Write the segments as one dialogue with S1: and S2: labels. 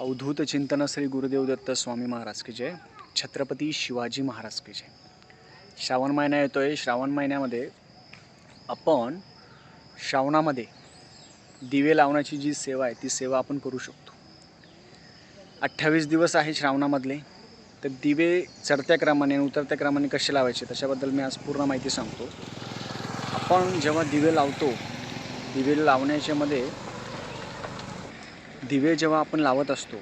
S1: अवधूत चिंतन श्री गुरुदेव दत्त स्वामी महाराज की जय. छत्रपती शिवाजी महाराज की जय. श्रावण महिना येतो आहे श्रावण महिन्यामध्ये आपण श्रावणामध्ये दिवे लावण्याची जी सेवा आहे ती सेवा आपण करू शकतो. अठ्ठावीस दिवस आहे श्रावणामधले. तर दिवे चढत्या क्रमाने आणि उतरत्या क्रमाने कसे लावायचे त्याच्याबद्दल मी आज पूर्ण माहिती सांगतो. आपण जेव्हा दिवे लावतो दिवे लावण्याच्यामध्ये दिवे जेव्हा आपण लावत असतो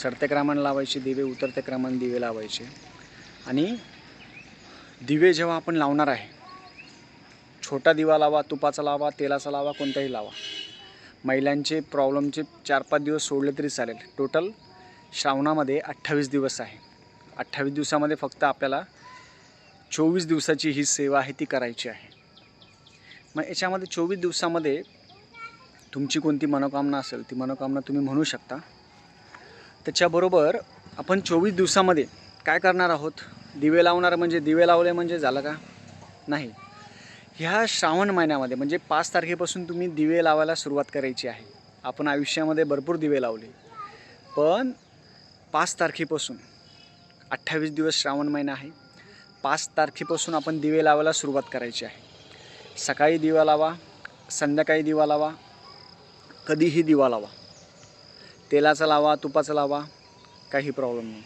S1: चढत्या क्रमाने लावायचे दिवे उतरत्या क्रमाने दिवे लावायचे. आणि दिवे जेव्हा आपण लावणार आहे छोटा दिवा लावा तुपाचा लावा तेलाचा लावा कोणताही लावा. महिलांचे प्रॉब्लेमचे चार पाच दिवस सोडले तरी चालेल. टोटल श्रावणामध्ये अठ्ठावीस दिवस आहे. अठ्ठावीस दिवसामध्ये फक्त आपल्याला चोवीस दिवसाची ही सेवा आहे ती करायची आहे. मग याच्यामध्ये चोवीस दिवसामध्ये तुमची कोणती मनोकामना असेल ती मनोकामना तुम्ही म्हणू शकता. त्याच्याबरोबर आपण चोवीस दिवसामध्ये काय करणार आहोत? दिवे लावणार म्हणजे दिवे लावले म्हणजे झालं का? नाही. ह्या श्रावण महिन्यामध्ये म्हणजे पाच तारखेपासून तुम्ही दिवे लावायला सुरुवात करायची आहे. आपण आयुष्यामध्ये भरपूर दिवे लावले. पण पाच तारखेपासून अठ्ठावीस दिवस श्रावण महिना आहे. पाच तारखेपासून आपण दिवे लावायला सुरुवात करायची आहे. सकाळी दिवा लावा संध्याकाळी दिवा लावा कधीही दिवा लावा. तेलाचा लावा तुपाचा लावा काही प्रॉब्लेम नाही.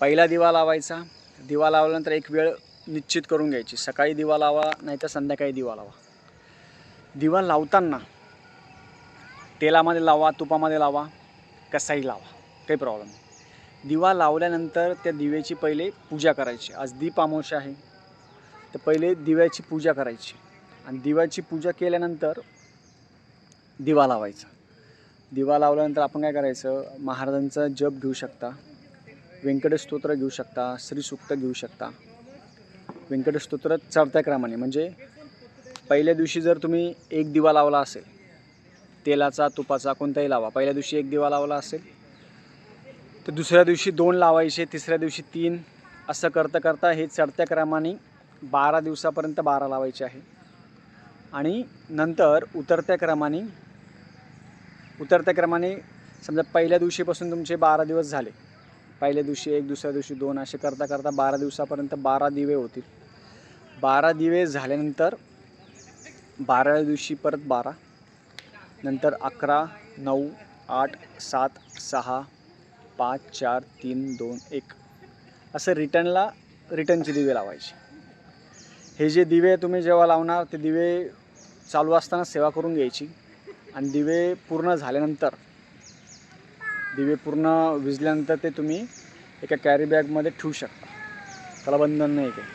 S1: पहिला दिवा लावायचा. दिवा लावल्यानंतर एक वेळ निश्चित करून घ्यायची. सकाळी दिवा लावा नाही तर संध्याकाळी दिवा लावा. दिवा लावताना तेलामध्ये लावा तुपामध्ये लावा कसाही लावा काही प्रॉब्लेम नाही. दिवा लावल्यानंतर त्या दिव्याची पहिले पूजा करायची. आज दीप अमावस्या आहे. तर पहिले दिव्याची पूजा करायची. आणि दिव्याची पूजा केल्यानंतर दिवा लावायचा. दिवा लावल्यानंतर आपण काय करायचं? महाराजांचा जप घेऊ शकता. व्यंकटस्तोत्र घेऊ शकता. श्रीसूक्त घेऊ शकता. व्यंकटस्तोत्र चढत्या क्रमाने. म्हणजे पहिल्या दिवशी जर तुम्ही एक दिवा लावला असेल तेलाचा तुपाचा कोणताही लावा. पहिल्या दिवशी एक दिवा लावला असेल तर दुसऱ्या दिवशी दोन लावायचे तिसऱ्या दिवशी तीन. असं करता करता हे चढत्या क्रमाने बारा दिवसापर्यंत बारा लावायचे आहे. आणि नंतर उतरत्या क्रमाने उतरत्या क्रमाने समजा पहिल्या दिवशीपासून तुमचे बारा दिवस झाले. पहिल्या दिवशी एक दुसऱ्या दिवशी दोन असे करता करता बारा दिवसापर्यंत बारा दिवे होतील. बारा दिवे झाल्यानंतर बाराव्या दिवशी परत बारा नंतर अकरा नऊ आठ सात सहा पाच चार तीन दोन एक. असं रिटर्नला रिटर्नचे दिवे लावायचे. हे जे दिवे तुम्ही जेव्हा लावणार ते दिवे चालू असताना सेवा करून घ्यायची. आणि दिवे पूर्ण झाल्यानंतर दिवे पूर्ण विजल्यानंतर ते तुम्ही एका कॅरी बॅगमध्ये ठेवू शकता. त्याला बंधन नाही काही.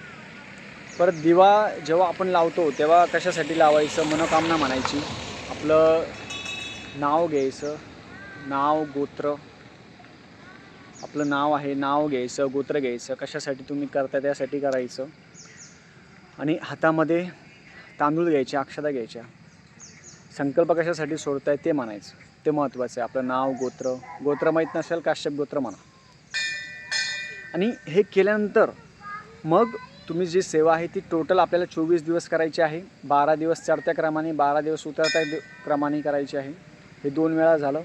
S1: परत दिवा जेव्हा आपण लावतो तेव्हा कशासाठी लावायचं? मनोकामना म्हणायची. आपलं नाव घ्यायचं. नाव गोत्र. आपलं नाव आहे नाव घ्यायचं गोत्र घ्यायचं. कशासाठी तुम्ही करता त्यासाठी करायचं. आणि हातामध्ये तांदूळ घ्यायचे अक्षता घ्यायच्या. संकल्प कशासाठी सोडताय ते म्हणायचं. ते महत्त्वाचं आहे. आपलं नाव गोत्र गोत्र माहीत नसेल काश्यप गोत्र म्हणा. आणि हे केल्यानंतर मग तुम्ही जी सेवा आहे ती टोटल आपल्याला चोवीस दिवस करायची आहे. बारा दिवस चढत्या क्रमाने बारा दिवस उतरत्या दि- क्रमाने करायची आहे. हे दोन वेळा झालं.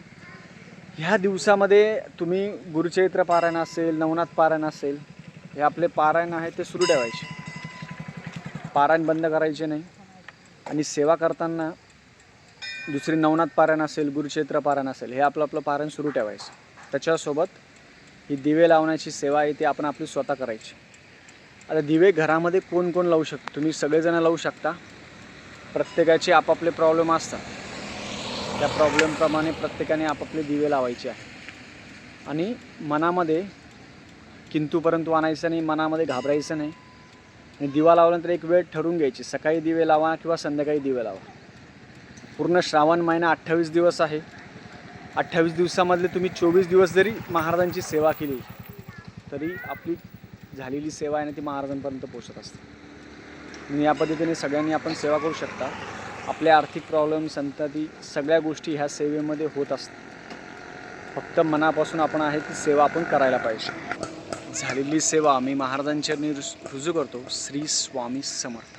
S1: ह्या दिवसामध्ये तुम्ही गुरुचरित्र पारायण असेल नवनाथ पारायण असेल हे आपले पारायण आहे ते सुरू ठेवायचे. पारायण बंद करायचे नाही. आणि सेवा करताना दुसरी नवनाथ पारायण असेल गुरुक्षेत्र पारायण असेल हे आपलं आपलं पारायण सुरू ठेवायचं. त्याच्यासोबत ही दिवे लावण्याची सेवा आहे ती आपण आपली स्वतः करायची. आता दिवे घरामध्ये कोण कोण लावू शकतो? तुम्ही सगळेजणं लावू शकता. प्रत्येकाचे आपापले प्रॉब्लेम असतात. त्या प्रॉब्लेमप्रमाणे प्रत्येकाने आपापले दिवे लावायचे आहे. आणि मनामध्ये किंतु परंतु आणायचं नाही मनामध्ये घाबरायचं नाही. आणि दिवा लावल्यानंतर एक वेळ ठरवून घ्यायची सकाळी दिवे लावा किंवा संध्याकाळी दिवे लावा. पूर्ण श्रावण महिना अठ्ठावीस दिवस आहे. अठ्ठावीस दिवसामधले तुम्ही चोवीस दिवस जरी महाराजांची सेवा केली तरी आपली झालेली सेवा आहे ना ती महाराजांपर्यंत पोचत असते. म्हणून या पद्धतीने सगळ्यांनी आपण सेवा करू शकता. आपले आर्थिक प्रॉब्लेम संतती सगळ्या गोष्टी ह्या सेवेमध्ये होत असतात. फक्त मनापासून आपण आहे ती सेवा आपण करायला पाहिजे. झालेली सेवा मी महाराजांच्या रुजू करतो. श्री स्वामी समर्थ.